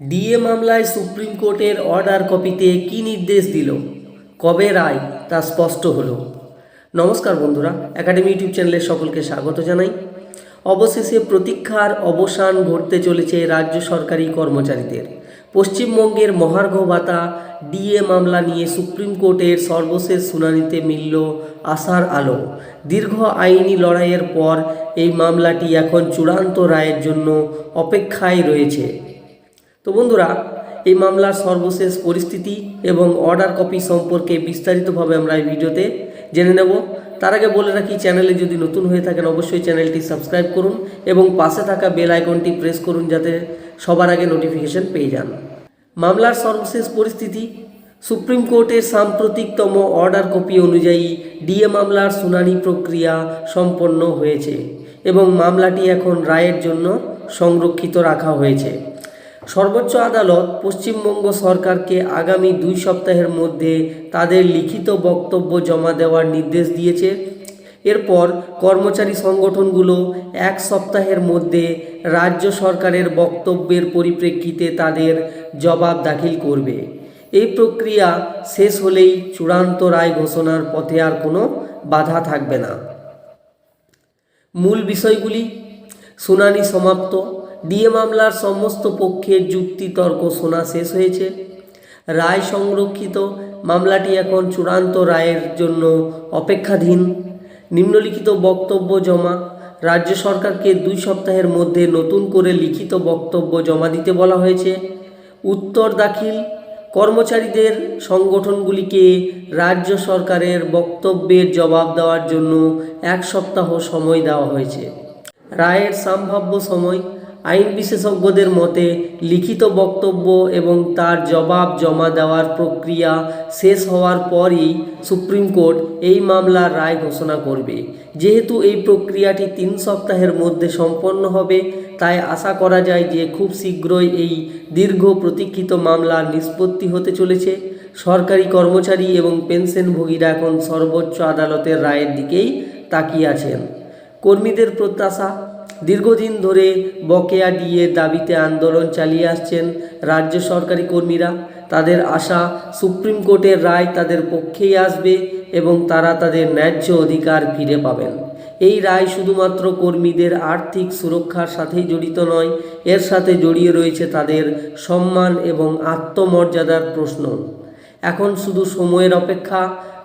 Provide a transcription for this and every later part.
DA মামলায় supreme কোর্টের order কপিতে কী নির্দেশ দিল? কবে রায়? তা স্পষ্ট হলো। নমস্কার বন্ধুরা, একাডেমি ইউটিউব চ্যানেলে সকলকে স্বাগত জানাই। অবশেষে প্রতীক্ষার অবসান ঘটতে চলেছে রাজ্য সরকারি কর্মচারীদের। পশ্চিমবঙ্গের মহার্ঘ ভাতা ডিএ মামলা নিয়ে সুপ্রিম কোর্টের সর্বশেষ শুনানিতে মিলল আশার আলো। দীর্ঘ আইনি লড়াইয়ের পর এই মামলাটি এখন চূড়ান্ত রায়ের জন্য অপেক্ষায় রয়েছে। তো বন্ধুরা, এই মামলার সর্বশেষ পরিস্থিতি এবং অর্ডার কপি সম্পর্কে বিস্তারিতভাবে আমরা এই ভিডিওতে জেনে নেব। তার আগে বলে রাখি চ্যানেলে যদি নতুন হয়ে থাকেন, অবশ্যই চ্যানেলটি সাবস্ক্রাইব করুন এবং পাশে থাকা বেল আইকনটি প্রেস করুন যাতে সবার আগে নোটিফিকেশন পেয়ে যান। মামলার সর্বশেষ পরিস্থিতি, সুপ্রিম কোর্টের সাম্প্রতিকতম অর্ডার কপি অনুযায়ী ডিএ মামলার শুনানি প্রক্রিয়া সম্পন্ন হয়েছে এবং মামলাটি এখন রায়ের জন্য সংরক্ষিত রাখা হয়েছে। সর্বোচ্চ আদালত পশ্চিমবঙ্গ সরকারকে আগামী দুই সপ্তাহের মধ্যে তাদের লিখিত বক্তব্য জমা দেওয়ার নির্দেশ দিয়েছে। এরপর কর্মচারী সংগঠনগুলো এক সপ্তাহের মধ্যে রাজ্য সরকারের বক্তব্যের পরিপ্রেক্ষিতে তাদের জবাব দাখিল করবে। এই প্রক্রিয়া শেষ হলেই চূড়ান্ত রায় ঘোষণার পথে আর কোনো বাধা থাকবে না। মূল বিষয়গুলি, শুনানি সমাপ্ত। ডিএ মামলার সমস্ত পক্ষের যুক্তি তর্ক শোনা শেষ হয়েছে। রায় সংরক্ষিত, মামলাটি এখন চূড়ান্ত রায়ের জন্য অপেক্ষাধীন। নিম্নলিখিত বক্তব্য জমা, রাজ্য সরকারকে দুই সপ্তাহের মধ্যে নতুন করে লিখিত বক্তব্য জমা দিতে বলা হয়েছে। উত্তর দাখিল, কর্মচারীদের সংগঠনগুলিকে রাজ্য সরকারের বক্তব্যের জবাব দেওয়ার জন্য এক সপ্তাহ সময় দেওয়া হয়েছে। রায়ের সম্ভাব্য সময় আইন বিশেষজ্ঞদের মতে, লিখিত বক্তব্য এবং তার জবাব জমা দেওয়ার প্রক্রিয়া শেষ হওয়ার পরই সুপ্রিম কোর্ট এই মামলার রায় ঘোষণা করবে। যেহেতু এই প্রক্রিয়াটি তিন সপ্তাহের মধ্যে সম্পন্ন হবে, তাই আশা করা যায় যে খুব শীঘ্রই এই দীর্ঘ প্রতীক্ষিত মামলার নিষ্পত্তি হতে চলেছে। সরকারি কর্মচারী এবং পেনশনভোগীরা এখন সর্বোচ্চ আদালতের রায়ের দিকেই তাকিয়ে আছেন। কর্মীদের প্রত্যাশা দীর্ঘদিন ধরে বকেয়া ডিএ দাবিতে আন্দোলন চালিয়ে আসছেন রাজ্য সরকারি কর্মীরা। তাদের আশা, সুপ্রিম কোর্টের রায় তাদের পক্ষেই আসবে এবং তারা তাদের ন্যায্য অধিকার ফিরে পাবেন। এই রায় শুধুমাত্র কর্মীদের আর্থিক সুরক্ষার সাথেই জড়িত নয়, এর সাথে জড়িয়ে রয়েছে তাদের সম্মান এবং আত্মমর্যাদার প্রশ্ন। এখন শুধু সময়ের অপেক্ষা,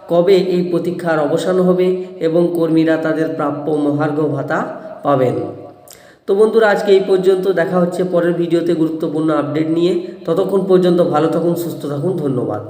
কবে এই প্রতীক্ষার অবসান হবে এবং কর্মীরা তাদের প্রাপ্য মহার্ঘ ভাতা পাবেন। তো বন্ধুরা, আজকে এই পর্যন্ত দেখা হচ্ছে পরের ভিডিওতে গুরুত্বপূর্ণ আপডেট নিয়ে। ততক্ষণ পর্যন্ত ভালো থাকুন, সুস্থ থাকুন, ধন্যবাদ।